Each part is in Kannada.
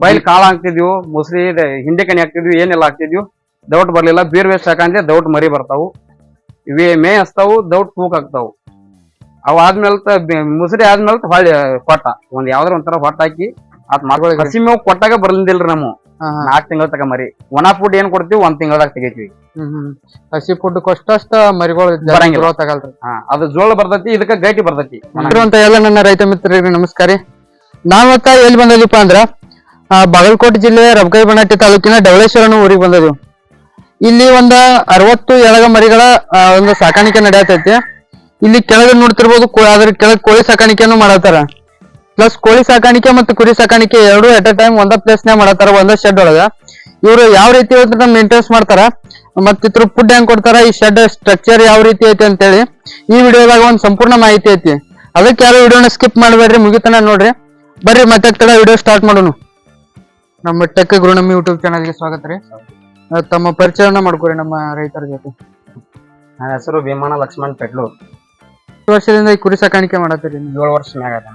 ಬೈಲ್ ಕಾಳ ಹಾಕ್ತಿದ್ವು ಮುಸ್ರಿ ಹಿಂದೆ ಹಿಂಡೆ ಕಣಿ ಹಾಕ್ತಿದ್ವಿ ಏನೆಲ್ಲ ಹಾಕ್ತಿದ್ವಿ ದೌಟ್ ಬರ್ಲಿಲ್ಲ ಬೀರ್ ವೇಸ್ಟ್ ಹಾಕಂದ್ರೆ ದೌಟ್ ಮರಿ ಬರ್ತಾವು. ಇವೇ ಮೇ ಹಸ್ತಾವು ದೌಟ್ ತೂಕ ಆಗ್ತಾವು ಅವ್ ಆದ್ಮೇಲೆ ಮುಸ್ರಿ ಆದ್ಮೇಲೆ ಹೊಳ್ಳಿ ಕೊಟ್ಟ. ಒಂದ್ ಯಾವ್ದಾರ ಒಂಥರ ಹೊಟ್ಟ ಹಾಕಿ ಅದ್ ಮಾಡ್ಕೊಳ್ಳಿ ಹಸಿ ಮೇವು ಕೊಟ್ಟಾಗ ಬರ್ಲಿಲ್ರಿ ನಮ್ಮ. ನಾಲ್ಕ್ ತಿಂಗಳ ತಕ ಮರಿ. ಒಣ ಫುಡ್ ಏನ್ ಕೊಡ್ತೀವಿ ಒಂದ್ ತಿಂಗಳದಾಗ ತೆಗಿತೀವಿ. ಹಸಿ ಫುಡ್ ಕೊಷ್ಟಷ್ಟ ಮರಿಗಳು ಬರಂಗಿಲ್ಲ. ಅದು ಜೋಳ ಬರ್ತೈತಿ ಇದಕ್ಕ ಗಟ್ಟಿ ಬರ್ತೈತಿ. ಎಲ್ಲ ನನ್ನ ರೈತ ಮಿತ್ರರಿಗೆ ನಮಸ್ಕಾರ ನಾವತ್ತ ಎಲ್ಲಿ ಬಂದಿದ್ದೀಪ ಅಂದ್ರ ಬಾಗಲಕೋಟೆ ಜಿಲ್ಲೆ ರಬ್ಗೈ ಬಣಾಟಿ ತಾಲೂಕಿನ ಡವಳೇಶ್ವರನ ಊರಿಗೆ ಬಂದದು. ಇಲ್ಲಿ ಒಂದ ಅರವತ್ತು ಎಳಗ ಮರಿಗಳ ಒಂದು ಸಾಕಾಣಿಕೆ ನಡೆಯತೈತಿ. ಇಲ್ಲಿ ಕೆಳಗೆ ನೋಡ್ತಿರ್ಬೋದು ಅದ್ರ ಕೆಳಗೆ ಕೋಳಿ ಸಾಕಾಣಿಕೆಯನ್ನು ಮಾಡತ್ತಾರ. ಪ್ಲಸ್ ಕೋಳಿ ಸಾಕಾಣಿಕೆ ಮತ್ತು ಕುರಿ ಸಾಕಾಣಿಕೆ ಎರಡು ಎಟ್ ಅ ಟೈಮ್ ಒಂದ ಪ್ಲೇಸ್ ನೇ ಮಾಡತ್ತಾರ, ಒಂದ ಶೆಡ್ ಒಳಗ. ಇವರು ಯಾವ ರೀತಿ ಮೇಂಟೆನ್ಸ್ ಮಾಡ್ತಾರ ಮತ್ತ ಇದ್ರ ಫುಡ್ ಹೆಂಗ್ ಕೊಡ್ತಾರ, ಈ ಶೆಡ್ ಸ್ಟ್ರಕ್ಚರ್ ಯಾವ ರೀತಿ ಐತಿ ಅಂತೇಳಿ ಈ ವಿಡಿಯೋದಾಗ ಒಂದ್ ಸಂಪೂರ್ಣ ಮಾಹಿತಿ ಐತಿ. ಅದಕ್ಕೆ ಯಾರು ವಿಡಿಯೋನ ಸ್ಕಿಪ್ ಮಾಡಬೇಡ್ರಿ, ಮುಗಿತನ ನೋಡ್ರಿ. ಬರ್ರಿ, ಮತ್ತೆ ವಿಡಿಯೋ ಸ್ಟಾರ್ಟ್ ಮಾಡೋಣ. ನಮ್ಮ ಟೆಕ್ ಗುರುನಮ್ಮಿ ಯೂಟ್ಯೂಬ್ ಚಾನಲ್ಗೆ ಸ್ವಾಗತ ರೀ. ತಮ್ಮ ಪರಿಚಯನ ಮಾಡ್ಕೊರಿ ನಮ್ಮ ರೈತರ ಜೊತೆ. ನನ್ನ ಹೆಸರು ಭೀಮಣ್ಣ ಲಕ್ಷ್ಮಣ್ ಪೆಟ್ಲೂರ್ ಎಷ್ಟು ವರ್ಷದಿಂದ ಈ ಕುರಿ ಸಾಕಾಣಿಕೆ ಮಾಡತ್ತೀರಿ ನೀವು? ಏಳು ವರ್ಷ ಮ್ಯಾಗ ಅದ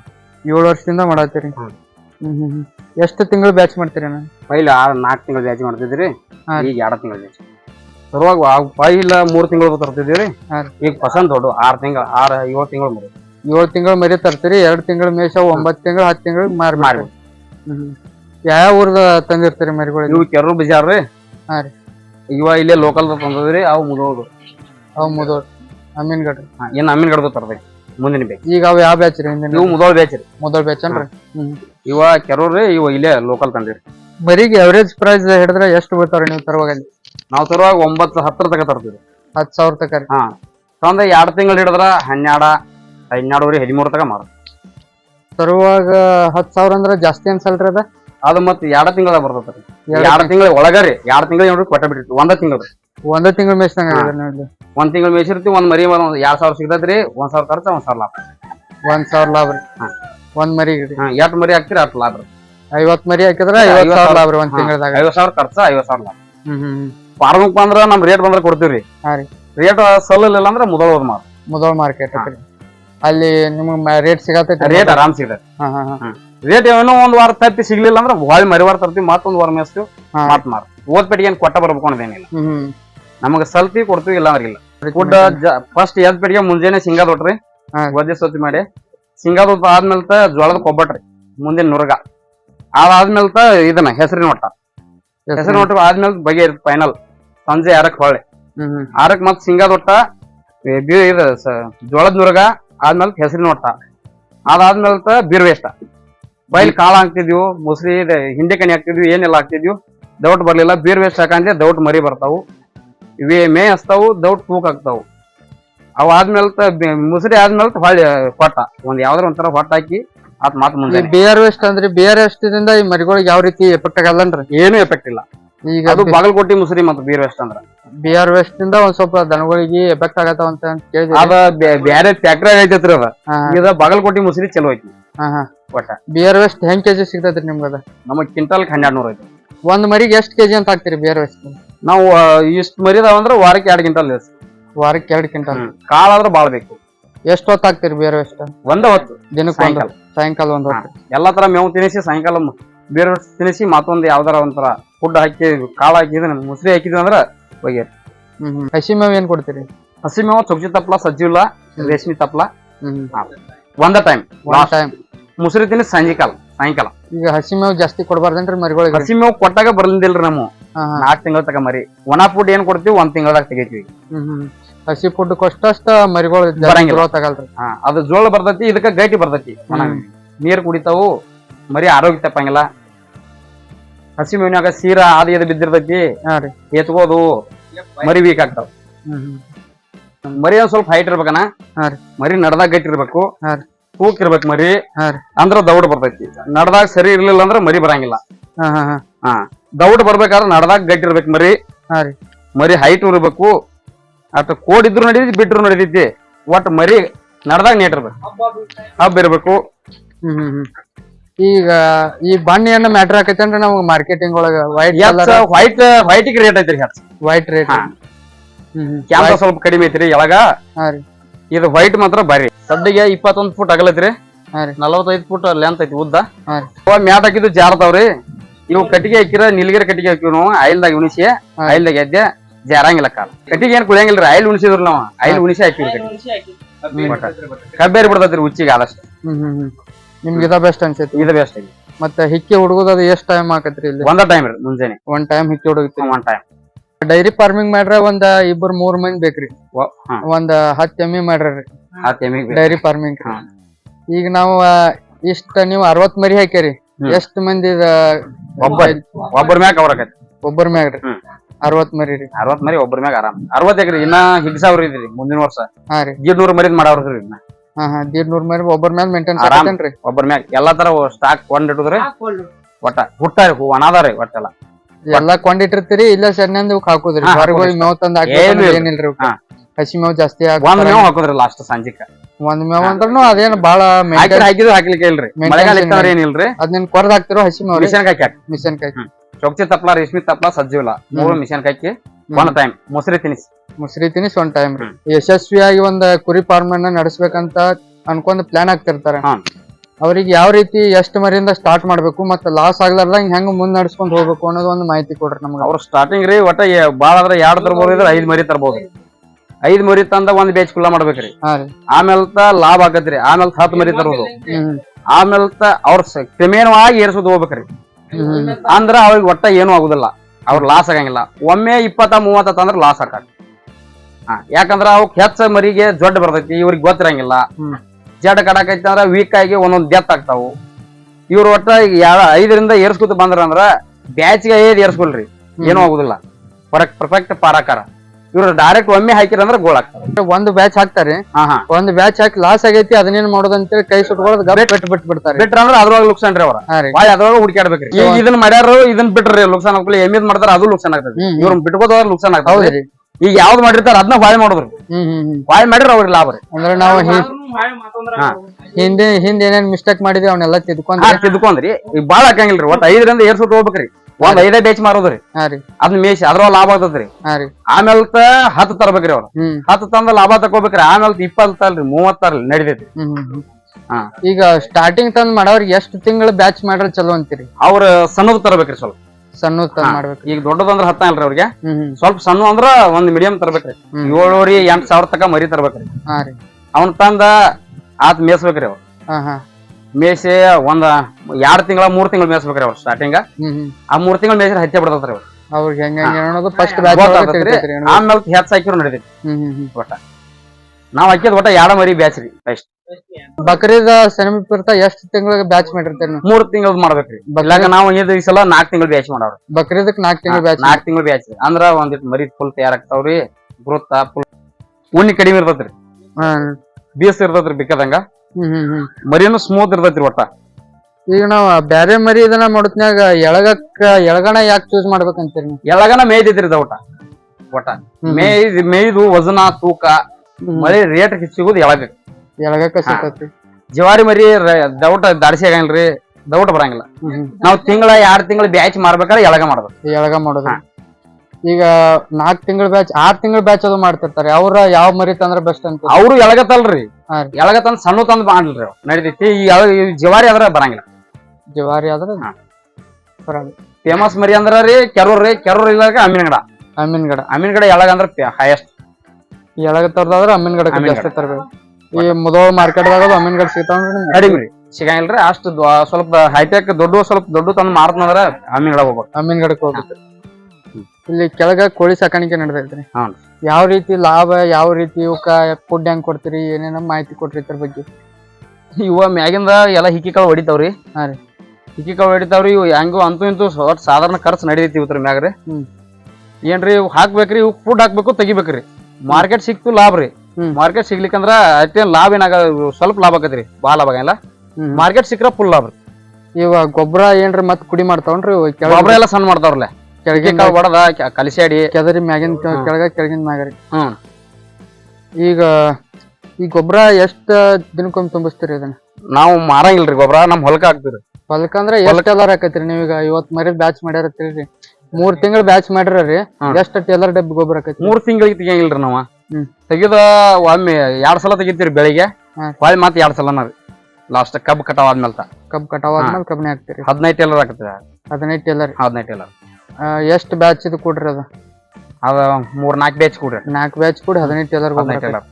ಏಳು ವರ್ಷದಿಂದ ಮಾಡತ್ತೀರಿ? ಹ್ಮ್. ಹ್ಮ್ ಹ್ಮ್ ಹ್ಮ್. ಎಷ್ಟು ತಿಂಗಳು ಬ್ಯಾಚ್ ಮಾಡ್ತೀರಿ ನಾನು ಪೈಲ್ ಆರು ನಾಲ್ಕು ತಿಂಗಳು ಬ್ಯಾಚ್ ಮಾಡ್ತಿದ್ರಿ ಹಾ. ಈಗ ಎರಡು ತಿಂಗಳು ಬ್ಯಾಚ್ ಸರ್ವಾಗ ಪೈಲ ಮೂರು ತಿಂಗಳು ತರ್ತಿದ್ದೀರಿ. ಹಾ. ಈಗ ಪಸಂದ್ ದೊಡ್ಡ ಆರು ತಿಂಗಳು ಆರು ಏಳು ತಿಂಗಳು ಮರಿ. ಏಳು ತಿಂಗಳು ಮರಿ ತರ್ತೀರಿ ಎರಡು ತಿಂಗಳು ಮೇಷ ಒಂಬತ್ತು ತಿಂಗಳು ಹತ್ತು ತಿಂಗಳು ಮಾರಿ ಮಾರಿ ಹ್ಮ್. ಯಾವ ಊರ್ದ ತಂದಿರ್ತೀರಿ ಮರಿಗಳು ನೀವು ಕೆರೂರು ಬಜಾರ್ ರೀ. ಹಾ ರೀ. ಇವ ಇಲ್ಲೇ ಲೋಕಲ್ ತಂದದ್ರಿ ಅವು ಮುದೋದು ಅವು ಮುದೋಳ್. ಅಮೀನ್ಗಡ್ರಿ ಏನ್ ಅಮೀನ್ ಗಡ್ದು ತರ್ತೈತಿ ಮುಂದಿನ ಬೇಕು ಈಗ ಅವು ಯಾವ ಬ್ಯಾಚ್ ರೀ ನೀವು ಇವು ಮುದೋಳ್ ಬ್ಯಾಚ್ ರೀ. ಮೊದಲ್ ಬ್ಯಾಚ್ ಅನ್ರಿ ಹ್ಮ್. ಇವ ಕೆರೂರ್ ರೀ ಇವ ಇಲ್ಲೇ ಲೋಕಲ್ ತಂದಿರಿ. ಮರಿಗೆ ಎವರೇಜ್ ಪ್ರೈಸ್ ಹಿಡಿದ್ರೆ ಎಷ್ಟು ಬೀಳ್ತಾವ್ರಿ ನೀವು ತರುವಾಗ ನಾವ್ ತರುವಾಗ ಒಂಬತ್ತು ಹತ್ತರ ತಕ ತರ್ತೀವಿ. ಹತ್ತು ಸಾವಿರ ತಕ ರೀ. ಹಾ. ತಂದ ಎರಡ್ ತಿಂಗಳು ಹಿಡಿದ್ರ ಹನ್ನೆರಡ ಹನ್ನೆರಡುವರೆ ಹದಿಮೂರು ತಕ ಮಾರ ತರುವಾಗ ಹತ್ತು ಸಾವಿರ ಅಂದ್ರೆ ಜಾಸ್ತಿ ಅನ್ಸಲ್ರಿ ಅದ? ಅದು ಮತ್ತೆ ಎರಡ್ ತಿಂಗಳ ಬರ್ತೈತ್ರಿ ಎರಡ್ ತಿಂಗಳ ಒಳಗ ರೀ ಎರಡ್ ತಿಂಗಳ ನೋಡ್ರಿ ಕೊಟ್ಟ ಬಿಟ್ಟಿತ್ತು ಒಂದ ತಿಂಗಳು ಒಂದ ತಿಂಗಳ ಮೇಯ್ಸ್ದಂಗ ಒಂದ್ ತಿಂಗಳ ಮೇಯ್ಸಿರ್ತೀವಿ ಒಂದ್ ಮರಿ ಒಂದ್ ಎರಡ್ ಸಾವಿರ ಸಿಗ್ತೈತ್ರಿ ಒಂದ್ ಸಾವಿರ ಖರ್ಚು ಒಂದ್ ಸಾವಿರ ಲಾಭ. ಒಂದ್ ಸಾವಿರ ಲಾಭ ರೀ. ಒಂದ್ ಮರಿ ಎಷ್ಟ್ ಮರಿ ಹಾಕ್ತಿರಿ ಅಷ್ಟ್ ಲಾಭ ರೀ. ಐವತ್ ಮರಿ ಹಾಕಿದ್ರ ಐವತ್ ಸಾವಿರ. ಲಾಭ ರೀ ಒಂದ್ ತಿಂಗಳದಾಗ. ಐವತ್ ಸಾವಿರ ಖರ್ಚು ಐವತ್ ಸಾವಿರ ಲಾಭ. ಫಾರ್ಮಕ್ ಬಂದ್ರ ನಮ್ ರೇಟ್ ಬಂದ್ರ ಕೊಡ್ತೀವ್ರಿ. ರೇಟ್ ಸಲ್ಲಲಿಲ್ಲ ಅಂದ್ರ ಮುದೋಳ್ ಮಾರ ಮುದೋಳ್ ಮಾರ್ಕೆಟ್ ಅಲ್ಲಿ ನಿಮ್ಗೆ ರೇಟ್ ಸಿಗತ್ತೆ ರೇಟ್ ಆರಾಮ್ ಸಿಗತ್ತೆ ಹಾ ಹಾ. ಹಾ. ರೇಟ್ ಏನೋ ಒಂದ್ ವಾರ ತಪ್ಪಿ ಸಿಗ್ಲಿಲ್ಲ ಅಂದ್ರೆ ಹೊಳ್ಳಿ ಮರಿ ವಾರ ತರ್ತೀವಿ ಮತ್ತೊಂದ್ ವಾರ ಮೇಸ್ತೀವಿ ಮಾತ್ ಮಾರ. ಓದ್ ಪೆಟ್ಟಿಗೆ ಏನ್ ಕೊಟ್ಟ ಬರ್ಬೇಕು ಅನ್ನೋದೇನಿಲ್ಲ. ನಮಗ ಸಲ್ತಿ ಕೊಡ್ತೀವಿ ಇಲ್ಲ ಅವ್ರಿಗಿಲ್ಲ ಫುಡ್ ಫಸ್ಟ್ ಎದ್ ಪೆಟ್ಟಿಗೆ ಮುಂಜಾನೆ ಸಿಂಗಾ ದೊಟ್ರಿ. ಒದ್ದೆ ಸ್ವಚ್ಛ ಮಾಡಿ. ಸಿಂಗಾ ದೊಡ್ಡ ಆದ್ಮೇಲೆ ತ ಜೋಳದ ಕೊಬ್ಬಟ್ರಿ ಮುಂದಿನ ನುರ್ಗ. ಅದಾದ್ಮೇಲೆ ತ ಇದನ್ನ ಹೆಸರಿನ ಒಟ್ಟ. ಹೆಸರಿನ ಒಟ್ಟ ಆದ್ಮೇಲೆ ಬಗೆ ಇರುತ್ತೆ ಫೈನಲ್ ಸಂಜೆ ಆರಕ್ ಹೊಳ್ಳಿ. ಆರಕ್ ಮತ್ ಸಿಂಗಾ ದೊಟ್ಟ ಇದು ಜೋಳದ ನುರ್ಗ ಆದ್ಮೇಲೆ ಹೆಸರಿನ ಒಟ್ಟ. ಅದಾದ್ಮೇಲೆ ತ ಬೀರ್ ವೇಷ್ಟ ಬೈಲ್ ಕಾಳ ಹಾಕ್ತಿದ್ವು ಮುಸ್ರಿ ಹಿಂಡೆ ಕಣಿ ಹಾಕ್ತಿದ್ವಿ ಏನೆಲ್ಲ ಹಾಕ್ತಿದ್ವಿ? ದೌಟ್ ಬರ್ಲಿಲ್ಲ ಬೀರ್ ವೇಸ್ಟ್ ಹಾಕಂದ್ರೆ ದೌಟ್ ಮರಿ ಬರ್ತಾವು. ಇವೇ ಮೇ ಹಸ್ತಾವು ದೌಟ್ ತೂಕ ಹಾಕ್ತಾವು. ಅವ್ ಆದ್ಮೇಲೆ ತ ಬೆ- ಮುಸ್ರಿ ಆದ್ಮೇಲೆ ಹೊಳ್ಳಿ ಹೊಟ್ಟ. ಒಂದ್ ಯಾವ್ದಾರ ಒಂಥರ ಹೊಟ್ಟ ಹಾಕಿ ಅದ್ ಮಾತ್ ಮುಂದೆ. ಬಿ ವೇಸ್ಟ್ ವೆಸ್ಟ್ ಅಂದ್ರೆ ಬಿ ಆರ್ ದಿಂದ ಈ ಮರಿಗಳಿಗೆ ಯಾವ ರೀತಿ ಎಫೆಕ್ಟ್ ಆಗಲ್ಲನ್ರಿ? ಏನು ಎಫೆಕ್ಟ್ ಇಲ್ಲ. ಈಗ ಅದು ಬಾಗಲಕೋಟೆ ಮುಸ್ರಿ ಮತ್ತು ಬೀರ್ ವೇಸ್ಟ್ ಅಂದ್ರ. ಬಿ ವೇಸ್ಟ್ ವೆಸ್ಟ್ ಇಂದ ಒಂದ್ ಸ್ವಲ್ಪ ದನಗಳಿಗೆ ಎಫೆಕ್ಟ್ ಆಗತ್ತಾವ ಅಂತ ಕೇಳಿದ್ರೆ ಅದ ಬ್ಯಾ- ಬ್ಯಾರೆ ಫ್ಯಾಕ್ಟ್ರಿ ಐತೈತ್ರಿ ಅದ. ಇದ ಬಾಗಲಕೋಟೆ ಮುಸ್ರಿ ಚಲೋ ಐತಿ. ಹಾ. ಒಟ್ಟ. ಬಿಯರ್ ವೆಸ್ಟ್ ಹೆಂಗ್ ಕೆಜಿ ಸಿಗ್ತೈತ್ರಿ ಅದ ನಮಗ್ ಕ್ವಿಂಟಲ್ ಹನ್ನೆರಡು ನೂರ ಐತಿ ಒಂದ್ ಮರಿಗೆ ಎಷ್ಟ್ ಕೆಜಿ ಅಂತ ಹಾಕ್ತೀರಿ ಬಿಯರ್ ವೆಸ್ಟ್ ನಾವು ಇಷ್ಟ್ ಮರಿದಾವ ಅಂದ್ರೆ ವಾರಕ್ಕೆ ಎರಡ್ ಕ್ವಿಂಟಲ್ ವಾರಕ್ಕೆ ಎರಡು ಕ್ವಿಂಟಲ್ ಕಾಳ ಆದ್ರೆ ಬಾಳ ಬೇಕು. ಎಷ್ಟ್ ಹೊತ್ತು ಹಾಕ್ತಿರಿ ಬಿಯರ್ ವೆಸ್ಟ್ ಒಂದ ಹೊತ್ತು. ದಿನಕ್ಕೆ ಒಂದು ಸಾಯಂಕಾಲ. ಸಾಯಂಕಾಲ ಒಂದ್ ಹೊತ್ತು. ಎಲ್ಲಾ ತರ ಮೇವು ತಿನಿಸಿ ಸಾಯಂಕಾಲ ಮ- ಬೇರೆ ತಿನಿಸಿ ಮತ್ತೊಂದು ಯಾವ್ದಾರ ಒಂಥರ ಫುಡ್ ಹಾಕಿ ಕಾಳ ಹಾಕಿದ್ರೆ ಮುಸ್ರಿ ಹಾಕಿದ್ವಿ ಅಂದ್ರೆ ಹೋಗಿ ಹ್ಮ್ ಹ್ಮ್. ಹಸಿ ಮೇವ್ ಏನ್ ಕೊಡ್ತೀರಿ? ಹಸಿ ಮೇವು ಚೊಕ್ಚಿ ತಪ್ಲ ಸಜ್ಜಿಲ್ಲ ರೇಷ್ಮಿ ತಪ್ಲ. ಹ್ಮ್ ಒಂದ ಟೈಮ್ ಟೈಮ್ ಮುಸ್ರಿ ತಿನ್ನ ಸಾಯಂಕಾಲ ಸಾಯಂಕಾಲ. ಈಗ ಹಸಿ ಮೇವು ಜಾಸ್ತಿ ಕೊಡಬಾರ್ದೇನ್ರಿ ಮರಿಗಳಿಗೆ? ಹಸಿ ಮೇವು ಕೊಟ್ಟಾಗ ಬರ್ಲಿಲ್ರಿ ನಮ್ಮ ನಾಲ್ಕು ಹಾ. ನಾಲ್ಕ್ ತಿಂಗಳ ತಕ ಮರಿ. ಒಣ ಫುಡ್ ಏನ್ ಕೊಡ್ತೀವಿ ಒಂದ್ ತಿಂಗಳದಾಗ ತೆಗಿತೀವಿ. ಹ್ಮ್ ಹ್ಮ್. ಹಸಿ ಫುಡ್ ಕೊಷ್ಟಷ್ಟ ಮರಿಗಳು ಬರಂಗಿಲ್ಲ. ಆಗಲ್ರಿ. ಹಾ ಅದು ಜೋಳ ಬರ್ತೈತಿ ಇದಕ್ಕ ಗಟ್ಟಿ ಬರ್ತೈತಿ ಒಣ. ನೀರ್ ಕುಡಿತಾವು ಮರಿ ಆರೋಗ್ಯ ತಪ್ಪಂಗಿಲ್ಲ. ಹಸಿ ಮೇವಿನಾಗ ಸೀರಾ ಅದು ಇದು ಬಿದ್ದಿರ್ತೈತಿ. ಹಾ ರೀ. ಎತ್ಕೋದು ಮರಿ ವೀಕ್ ಆಗ್ತಾವ. ಹ್ಮ್ ಹ್ಮ್. ಮರಿ ಒಂದ್ ಸ್ವಲ್ಪ ಹೈಟ್ ಇರ್ಬೇಕನ? ಹಾ ರೀ. ಮರಿ ನಡ್ದಾಗ ಗಟ್ಟಿ ಇರ್ಬೇಕು. ಹಾ ರೀ. ತೂಕ್ ಇರ್ಬೇಕು ಮರಿ. ಹಾ ರೀ. ಅಂದ್ರ ದೌಡ್ ಬರ್ತೈತಿ. ನಡ್ದಾಗ ಸರಿ ಇರ್ಲಿಲ್ಲ ಅಂದ್ರ ಮರಿ ಬರಂಗಿಲ್ಲ. ಹಾ ಹಾ ಹಾ. ಹಾ. ದೌಡ್ ಬರ್ಬೇಕಾದ್ರ ನಡ್ದಾಗ ಗಟ್ಟಿ ಇರ್ಬೇಕು ಮರಿ. ಹಾ ರೀ. ಮರಿ ಹೈಟ್ ಇರ್ಬೇಕು ಅಟ್ ಕೋಡ್ ಇದ್ರು ನಡೀತಿ ಬಿಟ್ರು ನಡೀತೈತಿ. ಒಟ್ ಮರಿ ನಡ್ದಾಗ ನೀಟ್ ಇರ್ಬೇಕು. ಹಬ್ಬ ಇರ್ಬೇಕು. ಹ್ಮ್ ಹ್ಮ್ ಹ್ಮ್. ಈಗ ಈ ಬಣ್ಣ ಏನ ಮ್ಯಾಟ್ರ್ ಅಂದ್ರೆ ನಮ್ಗೆ ಮಾರ್ಕೆಟಿಂಗ್ ಒಳಗ ವೈಟ್ ವೈಟ್ ವೈಟ್ ರೇಟ್ ಐತ್ರಿ ಹೆಚ್ಚ ವೈಟ್ ರೇಟ್ ಹಾ. ಹ್ಮ್ ಹ್ಮ್. ಕ್ಯಾಮ್ರಾ ಸ್ವಲ್ಪ ಕಡಿಮೆ ಐತ್ರಿ ಎಳಗ ಹಾ ರೀ. ಇದು ವೈಟ್ ಮಾತ್ರ ಬರಿ ಸದ್ದಿಗೆ ಇಪ್ಪತ್ತೊಂದ್ ಫುಟ್ ಅಗಲೈತ್ರಿ. ನಲವತ್ತೈದು ಫುಟ್ ಲೆಂತ್ ಐತಿ ಉದ್ದ. ಮ್ಯಾಟ್ ಹಾಕಿದ್ದು ಜಾರತಾವ್ರಿ ಇವು ಕಟ್ಟಿಗೆ ಹಾಕಿರ ನೀಲಗಿರಿ ಕಟ್ಟಿಗೆ ಹಾಕಿವ್ ನಾವು ಆಯಿಲ್ದಾಗ ಉಣಿಸಿ. ಆಯಿಲ್ದಾಗ ಎದ್ದೆ ಜಾರಂಗಿಲ್ಲ ಕಾಲ. ಕಟ್ಟಿಗೆ ಏನ್ ಕುಳಿಯಂಗಿಲ್ರಿ ಆಯಿಲ್ ಉಣಿಸಿದ್ರು ನಾವು ಆಯಿಲ್ ಉಣಿಸಿ ಹಾಕಿವಿ ಕಟ್ಟಿಗೆ. ಕಬ್ಬೇರಿ ಬಿಡ್ತೈತ್ರಿ ಉಚ್ಚಿಗೆ ಆದಷ್ಟು. ಹ್ಮ್ ಹ್ಮ್ ಹ್ಮ್. ನಿಮ್ಗೆ ಇದ ಬೆಸ್ಟ್ ಅನ್ಸೈತಿ. ಇದ ಬೆಸ್ಟ್ ಐತಿ. ಮತ್ತೆ ಹಿಕ್ಕಿ ಹುಡುಗೋದು ಎಷ್ಟ್ ಟೈಮ್ ಹಾಕತ್ರಿ ಇಲ್ಲಿ? ಒಂದ ಟೈಮ್ ರೀ ಮುಂಜಾನೆ. ಒಂದ್ ಟೈಮ್ ಹಿಕ್ಕಿ ಹುಡುಗತಿ ಒನ್ ಟೈಮ್ ಡೈರಿ ಫಾರ್ಮಿಂಗ್ ಮಾಡ್ರೆ ಒಂದ್ ಇಬ್ಬರು ಮೂರ್ ಮಂದಿ ಬೇಕ್ರಿ. ಒಂದ್ ಹತ್ತು ಎಮ್ಮಿ ಮಾಡ್ರಿ ಡೈರಿ ಫಾರ್ಮಿಂಗ್ ಹಾ. ಈಗ ನಾವು ಆ, ಇಷ್ಟ ನೀವು ಅರವತ್ ಮರಿ ಹಾಕ್ಯಾರಿ. ಎಷ್ಟ್ ಮಂದಿ ಒಬ್ಬ ಒಬ್ಬರ ಮ್ಯಾಗ ಅವ್ರ ಆಕೈತಿ ಒಬ್ಬರ ರೀ ಹ್ಮ್. ಅರವತ್ ಮರಿ ರೀ ಅರವತ್ ಮರಿ ಒಬ್ಬರ ಮ್ಯಾಗ ಆರಾಮ್ ಅರವತ್ ಎಕರೆ ಇನ್ನ ಹಿಗ್ಸಾವ್ರ ಇದ್ರಿ ಮುಂದಿನ ವರ್ಷ ಹಾ ರೀ ನೂರ್ ಮರಿದ್ ಮಾಡವ್ರಿ ಇನ್ನ ಹಾ ಹಾ ದೀಡ್ ನೂರ್ ಮರಿ ಒಬ್ಬರ ಮ್ಯಾಗ ಮೇಂಟೈನ್ ಆರಾಮ್. ಆಕತ್ತೇನ್ರಿ ಒಬ್ಬರ ಮ್ಯಾಗ ಎಲ್ಲಾ ತರ ಸ್ಟಾಕ್ ಕೊಂಡ್ ಇಡುದ್ರಿ ಒಟ್ಟ ಹುಟ್ಟ ಒಣದಾರಿ ಒಟ್ಟೆಲ್ಲ ಎಲ್ಲಾ ಕೊಂಡಿಟ್ಟಿರ್ತೀರಿ ಇಲ್ಲ ಸಣ್ಣ ಹಾಕೋದ್ರಿ ಹಾಕುದ್ರಿ ಹಾ, ಹೊರಗ್ ಹೋಗಿ ಹಾಕುದ್ರಿ. ಮೇವ್ ತಂದ್ ಏನು ಹಾಕಿ ಇಲ್ಲ. ಏನಿಲ್ರಿ. ಹಾ. ಹಸಿ ಮೇವ್ ಜಾಸ್ತಿ ಒಂದ್ ಮೇವು ಹಾಕುದ್ರಿ ಲಾಸ್ಟ್ ಸಂಜಿಕ. ಒಂದ್ ಮೇವ್ ಅಂದ್ರೂ ಅದೇನ್ ಬಾಳ ಹಾಕಿದ್ರ ಹಾಕ್ಲಿಕ್ಕೆ ಇಲ್ರಿ. ಮಳೆಗಾಲ ಏನಿಲ್ರಿ ಅದನ್ನ ಕೊರದ ಹಾಕ್ತಿರೋ ಹಸಿ ಮೇವ್ ಮಿಷನ್ ಕಾಯಿ ಹಾಕಿ ಮಿಷನ್ ಕಾಯಿ ಚೊಕ್ಚಿ ತಪ್ಲ ರೇಷ್ಮಿ ತಪ್ಲ ಸಜ್ಜಿಲ್ಲ ಮೂರು ಮಿಷನ್ ಕಾಯಿ ಒನ್ ಟೈಮ್ ಮೊಸರಿ ತಿನಿಸ್. ಮೊಸರಿ ತಿನಿಸ್ ಒನ್ ಟೈಮ್ ರೀ. ಯಶಸ್ವಿಯಾಗಿ ಒಂದ್ ಕುರಿ ಫಾರ್ಮ್ ಅನ್ನ ನಡೆಸ್ಬೇಕಂತ ಅನ್ಕೊಂಡ್ ಪ್ಲಾನ್ ಆಗ್ತಿರ್ತಾರೆ. ಅವ್ರಿಗೆ ಯಾವ ರೀತಿ ಎಷ್ಟು ಮರಿಯಿಂದ ಸ್ಟಾರ್ಟ್ ಮಾಡ್ಬೇಕು ಮತ್ತೆ ಲಾಸ್ ಆಗ್ಲಾರ್ದಂಗ ಹೆಂಗ್ ಮುಂದ್ ನಡ್ಸ್ಕೊಂಡ್ ಹೋಗ್ಬೇಕು ಅನ್ನೋದು ಒಂದು ಮಾಹಿತಿ ಕೊಡ್ರಿ ನಮ್ಗೆ. ಅವ್ರ ಸ್ಟಾರ್ಟಿಂಗ್ ರೀ ಒಟ್ಟ ಬಾಳ ಆದ್ರೆ ಎರಡ್ ತರ್ಬೋದು ಐದ್ ಮರಿ ತರ್ಬೋದು. ಐದ್ ಮರಿ ತಂದ ಒಂದ್ ಬೇಚ್ ಕುಲ್ಲ ಮಾಡ್ಬೇಕ್ರಿ. ಆಮೇಲೆ ತ ಲಾಭ ಆಗತ್ರಿ. ಆಮೇಲೆ ಹತ್ತು ಮರಿ ತರೋದು. ಆಮೇಲೆ ತ ಅವ್ರ ಕ್ರಮೇಣವಾಗಿ ಏರ್ಸೋದು ಹೋಗ್ಬೇಕ್ರಿ. ಹ್ಮ್. ಅಂದ್ರ ಅವ್ರಿಗೆ ಒಟ್ಟ ಏನು ಆಗುದಿಲ್ಲ. ಅವ್ರ ಲಾಸ್ ಆಗಂಗಿಲ್ಲ. ಒಮ್ಮೆ ಇಪ್ಪತ್ತ ಮೂವತ್ತ ತಂದ್ರ ಲಾಸ್ ಹಾ ಯಾಕಂದ್ರ ಅವಕ್ ಹೆಚ್ಚ ಮರಿಗೆ ಜೊಡ್ಡ ಬರ್ತೈತಿ ಇವ್ರಿಗೆ ಗೊತ್ತಿರಂಗಿಲ್ಲ. ಹ್ಮ್. ಜಡ್ ಕಡಕೈತಿ ಅಂದ್ರ ವೀಕ್ ಆಗಿ ಒಂದೊಂದ್ ಡೆತ್ ಆಗ್ತಾವು. ಇವ್ರ ಒಟ್ಟ ಈಗ ಯಾವ ಐದರಿಂದ ಏರ್ಸ್ಕೊತ ಬಂದ್ರ ಅಂದ್ರ ಬ್ಯಾಚ್ಗೆ ಏದ್ ಏರ್ಸ್ಕೊಲ್ರಿ ಏನೂ ಆಗುದಿಲ್ಲ. ಪರ್ಫೆಕ್ಟ್ ಪರ್ಫೆಕ್ಟ್ ಪಾರಾಕಾರ. ಇವ್ರು ಡೈರೆಕ್ಟ್ ಒಮ್ಮೆ ಹಾಕಿರಂದ್ರೆ ಗೋಳ ಆಗ್ತಾರೆ ಒಂದ್ ಬ್ಯಾಚ್ ಹಾಕ್ತಾರೆ. ಹಾ ಹಾ. ಒಂದ್ ಬ್ಯಾಚ್ ಹಾಕಿ ಲಾಸ್ ಆಗೈತಿ ಅದನ್ನೇನ್ ಮಾಡೋದು ಅಂತೇಳಿ ಕೈ ಸುಟ್ಕೊಳ್ಳೋದು ಬಿಟ್ಟು ಬಿಟ್ಟು ಬಿಡ್ತಾರೆ. ಬಿಟ್ರ ಅಂದ್ರ ಅದ್ರೊಳಗ ಲುಕ್ಸಾನ್ ರೀ ಅವ್ರ. ಅದ್ರೊಳಗೆ ಹುಡುಕಾಡ್ಬೇಕ್ರಿ ಈಗ ಇದನ್ನ ಮಾಡ್ಯಾರ ಇದನ್ನ ಬಿಟ್ರಿ ಲುಕ್ಸಾನ್ ಆಗ್ಲಿ ಎಮ್ಮಿದ್ ಮಾಡ್ತಾರ ಅದು ಲುಕ್ಸಾನ್ ಆಗ್ತದೆ. ಇವ್ರನ್ನ ಬಿಟ್ಕೋದ್ರ ಲುಕ್ಸಾನ್ ಆಗ್ತದೆ. ಹೌದ್ರಿ. ಈಗ ಯಾವ್ದು ಮಾಡಿರ್ತಾರ ಅದನ್ನ ಬಾಯ್ ಮಾಡೋದ್ರಿ. ಹ್ಮ್ ಹ್ಮ್ ಹ್ಮ್. ಬಾಯ್ ಮಾಡಿದ್ರ ಅವ್ರಿಗೆ ಲಾಭ ರೀ. ಅಂದ್ರೆ ನಾವು ಹಿ- ಹಾ. ಹಿಂದೆ ಹಿಂದೆ ಏನೇನ್ ಮಿಸ್ಟೇಕ್ ಮಾಡಿದ್ವಿ ಅವನ್ನೆಲ್ಲ ತಿದ್ಕೊಂಡ್ ತಿದ್ಕೊಂಡ್ರಿ. ಈಗ ಬಾಳ ಹಾಕಂಗಿಲ್ರಿ. ಒಟ್ಟ ಐದರಿಂದ ಏರ್ಸುತ್ತ ಹೋಗ್ಬೇಕ್ರಿ. ಒಂದ್ ಐದೇ ಬೇಚ್ ಮಾರೋದ್ರಿ ಅದ್ ರೀ. ಅದನ್ನ ಮೇಸಿ ಅದ್ರ ಲಾಭ ಆಗ್ತದ್ರಿ. ರೀ. ಆಮೇಲ್ತ ಹತ್ತು ತರ್ಬೇಕ್ರಿ ಅವ್ರ. ಹತ್ತು ತಂದ ಲಾಭ ತಗೋಬೇಕ್ರಿ ಆಮೇಲೆ ಇಪ್ಪತ್ ತಲ್ರಿ ಮೂವತ್ತು ತರ್ಲಿ ನಡಿತೈತಿ. ಈಗ ಸ್ಟಾರ್ಟಿಂಗ್ ತಂದ್ ಮಾಡೋರಿಗೆ ಎಷ್ಟು ತಿಂಗಳು ಬ್ಯಾಚ್ ಮಾಡ್ರ ಚಲೋ ಅಂತೀರಿ? ಅವ್ರ ಸಣ್ಣದ್ ತರಬೇಕ್ರಿ ಸ್ವಲ್ಪ. ಸಣ್ಣ. ಮಾಡ್ಬೇಕು ಈಗ ದೊಡ್ಡದಂದ್ರ ಹತ್ತ ಇಲ್ರಿ ಅವ್ರಿಗೆ. ಸ್ವಲ್ಪ ಸಣ್ಣ ಅಂದ್ರ ಒಂದ್ ಮೀಡಿಯಂ ತರ್ಬೇಕ್ರಿ. ಏಳುವರಿ ಎಂಟ್ ಸಾವಿರ ತಕ ಮರಿ ತರ್ಬೇಕ್ರಿ. ಅವ್ನ ತಂದ ಆತ್ ಮೇಸ್ಬೇಕ್ರಿ ಅವ್ರು. ಮೇಸಿ ಒಂದ ಎರಡ್ ತಿಂಗಳ ಮೂರ್ ತಿಂಗಳ ಮೇಯಿಸ್ಬೇಕ್ರಿ ಅವ್ರು ಸ್ಟಾರ್ಟಿಂಗ್ ಆ ಮೂರ್ ತಿಂಗಳ ಮೇಸಿರ ಹಚ್ಚೆ ಬಿಡ್ತೈತ್ರಿ ಅವ್ರು. ಅವ್ರಿಗೆ ಹೆಂಗ ಅನ್ನೋದು ಫಸ್ಟ್ ಗೊತ್ತಾಗ್ತೈತ್ರಿ ಆಮೇಲೆ ಹೆಚ್ಚ ಹಾಕಿರು ಹ್ಮ್ ಒಟ್ಟ. ನಾವ್ ಹಾಕಿದ್ ಒಟ್ಟ ಎರಡ ಮರಿ ಬ್ಯಾಚ್ ರೀ ಫಸ್ಟ್ ಬಕ್ರೀದ್ ಸಮೀಪ ಇರ್ತಾ ಎಷ್ಟ್ ತಿಂಗಳಿಗೆ ಬ್ಯಾಚ್ ಮಾಡಿರ್ತೇನೆ ಮೂರ್ ತಿಂಗಳದ್ ಮಾಡ್ಬೇಕ್ರಿ. ಬದ್ಲಾಗ ನಾವ್ ಇದು ಈ ಸಲ ನಾಕ್ ತಿಂಗಳು ಬ್ಯಾಚ್ ಮಾಡವ್ರಿ. ಬಕ್ರೀದಕ್ ನಾಕ್ ತಿಂಗಳ ಬ್ಯಾಚ್ ನಾಕ್ ತಿಂಗಳ ಬ್ಯಾಚ್ ಅಂದ್ರ ಒಂದಿಟ್ ಮರಿ ಫುಲ್ ತಯಾರಾಗ್ತಾವ್ರಿ ಗ್ರೋತ್ ಫುಲ್ ಉಣ್ಣಿ ಕಡಿಮೆ ಇರ್ತೈತ್ರಿ. ಬೀಸ್ ಇರ್ತೈತ್ರಿ ಬಿಕ್ಕದಂಗ. ಮರಿನು ಸ್ಮೂತ್ ಇರ್ತೈತಿ ಒಟ್ಟ. ಈಗ ನಾವ್ ಬ್ಯಾರೆ ಮರಿ ಇದನ್ನ ಮಾಡೋತ್ನ್ಯಾಗ ಎಳಗಕ್ಕ ಎಳಗಣ ಯಾಕೆ ಚೂಸ್ ಮಾಡ್ಬೇಕಂತೀರಿ ಎಳಗಣ ಎಳಗನ ಇದ ಒಟ್ಟ. ಒಟ್ಟ. ಮೇಯ್ದ್ ಮೇಯ್ದು ವಜನ ತೂಕ ಮರಿ ರೇಟ್ ಸಿಗುದು ಎಳಗ ಎಳಗಕ್ಕ ಸಿಗ್ತೈತಿ ಜವಾರಿ ಮರಿ ದೌಟ ದಾಡ್ಸಿ ಆಗಂಗಿಲ್ರಿ ದೌಟ ಬರಂಗಿಲ್ಲ. ನಾವ್ ತಿಂಗಳ ಎರಡ್ ತಿಂಗಳ ಬ್ಯಾಚ್ ಮಾಡ್ಬೇಕಾದ್ರೆ ಎಳಗ ಮಾಡ್ಬೇಕು. ಎಳಗ ಮಾಡೋದು. ಈಗ ನಾಲ್ಕ್ ತಿಂಗಳ ಬ್ಯಾಚ್ ಆರ್ ತಿಂಗಳ ಬ್ಯಾಚ್ ಅದು ಮಾಡ್ತಿರ್ತಾರೆ. ಅವ್ರ ಯಾವ ಮರಿ ತಂದ್ರ ಬೆಸ್ಟ್ ಅಂತ? ಅವ್ರು ಎಳಗತ್ತಲ್ರಿ. ಹಾ ಎಳಗ ತಂದ್ ಸಣ್ಣ ತಂದ್ ಮಾಡ್ಲ್ರಿ ಅವ್ರು. ನಡಿತೈತಿ. ಈ ಈ ಜವಾರಿ ಆದ್ರ ಬರಂಗಿಲ್ಲ. ಜವಾರಿ ಆದ್ರೆ. ಬರಲ್ಲ ಫೇಮಸ್ ಮರಿ ಅಂದ್ರ ರೀ ಕೆರೂರ್ ರೀ. ಕೆರೂರ್ ಅಮ್ಮಿನ ಅಮೀನ್ಗಡ ಅಮ್ಮಿನ ಅಮೀನ್ಗಡ ಎಳಗ ಅಂದ್ರ ಹೈಯೆಸ್ಟ್ ಎಳಗ ತರದಾದ್ರ ಅಮ್ಮಿನಗಡ ಅಮೀನ್ಗಡ. ಜಾಸ್ತಿ ತರಬೇಕು. ಈ ಮುದೋ ಮಾರ್ಕೆಟ್ದಾಗ ಅದು ಅಮ್ಮಿನಗಡ ಸಿಗ್ತಾವ್ರಿ ನಿಮ್ಗೆ? ಕಡಿಮೆ ರೀ. ಸಿಗಂಗಿಲ್ರಿ ಅಷ್ಟು ದ್ವ- ಸ್ವಲ್ಪ ಹೈಟೆಕ್ ದೊಡ್ಡ ಸ್ವಲ್ಪ ದೊಡ್ಡ ತಂದ್ ಮಾರ್ತಂದ್ರ ಅಮೀನ್ಗಡ ಹೋಗ್ಬೇಕು. ಅಮ್ಮಿನಗಡಕ್ಕೆ ಹೋಗ್ಬೇಕು. ಇಲ್ಲಿ ಕೆಳಗ ಕೋಳಿ ಸಾಕಾಣಿಕೆ ನಡೆದೈತ್ರಿ ಹ್ಞೂ ಯಾವ ರೀತಿ ಲಾಭ ಯಾವ ರೀತಿ ಇವಕ್ಕ ಫುಡ್ ಹೆಂಗ್ ಕೊಡ್ತೀರಿ ಏನೇನೋ ಮಾಹಿತಿ ಕೊಟ್ರಿ ಇದ್ರ ಬಗ್ಗೆ. ಇವ ಮ್ಯಾಗಿಂದ ಎಲ್ಲ ಹಿಕ್ಕಿ ಕಾಳು ಹೊಡಿತಾವ್ರಿ. ಹಾ ರೀ. ಹಿಕ್ಕಿ ಕಾಳು ಹೊಡಿತಾವ್ರಿ ಇವು ಹೆಂಗು ಅಂತೂ ಇಂತೂ ಒಟ್ಟು ಸಾಧಾರಣ ಖರ್ಚು ನಡೀತೈತಿ ಇವತ್ತರ ಮ್ಯಾಗ ರೀ. ಹ್ಮ್. ಏನ್ರಿ ಇವ್ ಹಾಕ್ಬೇಕ್ರಿ ಇವ್ ಫುಡ್ ಹಾಕ್ಬೇಕು ತೆಗಿಬೇಕ್ರಿ. ಮಾರ್ಕೆಟ್ ಸಿಕ್ತು ಲಾಭ ರೀ. ಹ್ಮ್. ಮಾರ್ಕೆಟ್ ಸಿಗ್ಲಿಕ್ಕಂದ್ರ ಅಷ್ಟೇನ್ ಲಾಭ ಏನಾಗ ಸ್ವಲ್ಪ ಲಾಭ ಆಕತ್ರಿ ಭಾಳ ಲಾಭ ಆಗಲ್ಲ ಹ್ಮ್. ಮಾರ್ಕೆಟ್ ಸಿಕ್ಕ್ರ ಫುಲ್ ಲಾಭ ರೀ. ಇವ ಗೊಬ್ಬರ ಏನ್ರಿ ಮತ್ ಕುಡಿ ಮಾಡ್ತಾವನ್ರಿ ಇವ್ ಕೆಳಗ? ಗೊಬ್ಬರ ಎಲ್ಲ ಸಣ್ಣ ಮಾಡ್ತಾವ್ರಲ್ಲ. ಕೆಳಗಿನ ಹಿಕ್ಕಿ ಕಾಳು ಹೊಡದ ಕ- ಕೆದರಿ ಮ್ಯಾಗಿನ. ಕೆಳಗ ಕೆಳಗಿನ ಮ್ಯಾಗ ರೀ. ಹ್ಮ್. ಈಗ ಈ ಗೊಬ್ಬರ ಎಷ್ಟ ದಿನಕ್ಕೊಮ್ಮೆ ತುಂಬಿಸ್ತೀರಿ ಇದನ್ನ? ನಾವು ಮಾರಂಗಿಲ್ರಿ ಗೊಬ್ಬರ ನಮ್ ಹೊಲಕ್ಕ ಹೊಲಕ್ಕೆ ಅಂದ್ರೆ ಎಷ್ಟ್ ಟೇಲರ್ ಹಾಕತ್ರಿ ನೀವೀಗ ಇವತ್ ಮರಿ ಬ್ಯಾಚ್ ಮಾಡ್ಯಾರತ್ತೀರಿ ಮೂರ್ ತಿಂಗಳ ಬ್ಯಾಚ್ ಮಾಡ್ರಿ ಎಷ್ಟು ಟೇಲರ್ ಡಬ್ಬಿ ಗೊಬ್ಬರ ಹಾಕತ್ರಿ ಮೂರ್ ತಿಂಗಳಿಗೆ ತೆಗಿಯಂಗಿಲ್ರಿ ನಾವ. ಹ್ಮ್. ತೆಗಿದ ಒಮ್ಮೆ ಎರಡ್ ಸಲ ತೆಗಿತೀರಿ ಬೆಳಿಗ್ಗೆ. ಹೊಳಿ ಹೊಳ್ಳಿ ಮತ್ತೆ ಎರಡ್ ಸಲನ ರೀ. ಲಾಸ್ಟ್ ಕಬ್ಬ್ ಕಟಾವ್ ಆದ್ಮೇಲೆ ಕಬ್ ಕಟಾವ್ ಆದ್ಮೇಲೆ ಕಬ್ಬಿನ ಹಾಕ್ತೀರಿ. ಹದಿನೈದು ಟೇಲರ್ ಹಾಕತ್ತೀರ? ಹದಿನೈದು ಟೇಲರ್ ಹದಿನೈದು ಟೇಲರ್. ಎಷ್ಟು ಬ್ಯಾಚ್ ಇದು ಕೊಡ್ರಿ ಅದು? ಅದ ಮೂರ್ ನಾಲ್ಕು ಬ್ಯಾಚ್ ಕೊಡ್ರಿ. ನಾಲ್ಕು ಬ್ಯಾಚ್ ಕೊಡಿ ಹದಿನೈದು ಟೇಲರ್ ಹದಿನೈದು ಟೇಲರ್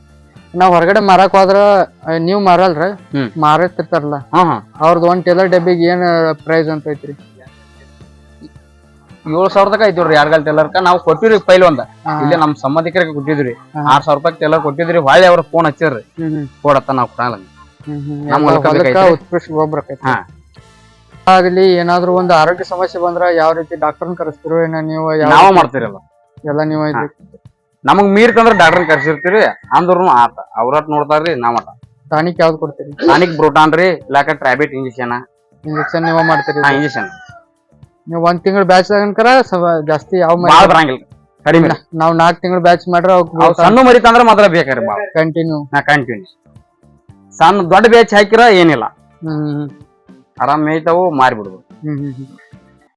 ನಾವ್ ಹೊರಗಡೆ ಮಾರಕ್ ಹೋದ್ರ ಆ, ನೀವ್ ಮಾರಲ್ರ? ಹ್ಮ್. ಮಾರತಿರ್ತಾರಲ್ಲ ಹ್ಮ್ ಅವ್ರದ್ದು ಒಂದ್ ಟೇಲರ್ ಡಬ್ಬಿಗೆ ಏನ್ ಪ್ರೈಸ್ ಅಂತ ಐತ್ರಿ? ಏಳು ಸಾವಿರದಾಗ ಐತಿವ್ರಿ ಯಾರ್ಗಲ್ ಟೇಲರ್ಕ ನಾವು ಕೊಟ್ಟಿವ್ರಿ ಪೈಲ್ ಒಂದ. ಇಲ್ಲಿ ನಮ್ಮ ನಮ್ ಸಂಬಂಧಿಕರಿಗೆ ಕೊಟ್ಟಿದ್ರಿ. ಹಾ. ಆರ್ ಸಾವಿರ ರೂಪಾಯಿ ಟೇಲರ್ ಕೊಟ್ಟಿದ್ರಿ ಹೊಳ್ಳಿ ಅವ್ರ ಫೋನ್ ಹಚ್ಚಿರ್ರಿ. ಹ್ಮ್ ಹ್ಮ್. ಕೊಡತ್ತ ನಾವು ಕೊಡಲ್ಲ ಹ್ಮ್ ಹ್ಮ್. ನಮ್ ಎಲ್ಲ ಹೊಲಕ್ಕ ಹೊಲಕ್ಕ ಬೇಕಾಯ್ತ್ರಿ? ಉತ್ಕೃಷ್ಟ ಗೊಬ್ಬರ ಆಕೈತಿ. ಹಾ. ಆಗ್ಲಿ ಏನಾದ್ರು ಒಂದು ಆರೋಗ್ಯ ಸಮಸ್ಯೆ ಬಂದ್ರ ಯಾವ ರೀತಿ ಡಾಕ್ಟರ್ನ ಕರೆಸ್ತಿರೋ ಏನ ನೀವು ಯಾವ ನಾವ ಮಾಡ್ತಿರಲ್ಲ. ಎಲ್ಲ ನೀವು ನಮಗ್ ನಮಗ್ ಮೀರ್ತಂದ್ರ ಡಾಕ್ಟರ್ ಕರ್ಸಿರ್ತೀರಿ ಅಂದ್ರೂ ಆತ. ಅವ್ರ ನೋಡ್ತಾರ್ರಿ ನಾವ್ ಟಾನಿಕ್ ಯಾವ್ದು ಕೊಡ್ತೀರಿ? ಟಾನಿಕ್ ಬ್ರೋಟಾನ್ ರೀ ಇಲ್ಲಾಕ ಟ್ರಾಬಿಟ್ ಇಂಜೆಕ್ಷನ್. ಇಂಜೆಕ್ಷನ್ ನೀವ ಮಾಡ್ತೀರಿ ಇಂಜೆಕ್ಷನ್. ನೀವು ಒಂದ್ ತಿಂಗಳ ಬ್ಯಾಚ್ ತಗನ್ಕರ ಜಾಸ್ತಿ ಯಾವ ಬಾಳ ಬರಂಗಿಲ್ಲ. ಕಡಿಮೆ ನಾವ್ ನಾಲ್ಕ್ ತಿಂಗಳ ಬ್ಯಾಚ್ ಮಾಡ್ರ ಅವ್ ಸಣ್ಣ ಮರಿತಂದ್ರ ಮಾತ್ರ ಬೇಕಾರಿ ಬಾಳ. ಕಂಟಿನ್ಯೂ ನಾ ಕಂಟಿನ್ಯೂ ಸಣ್ಣ ದೊಡ್ಡ ಬ್ಯಾಚ್ ಹಾಕಿರ ಏನಿಲ್ಲ. ಹ್ಮ್. ಆರಾಮ್ ಮೇಯ್ತಾವು ಮಾರಿ ಬಿಡ್ಬೋದು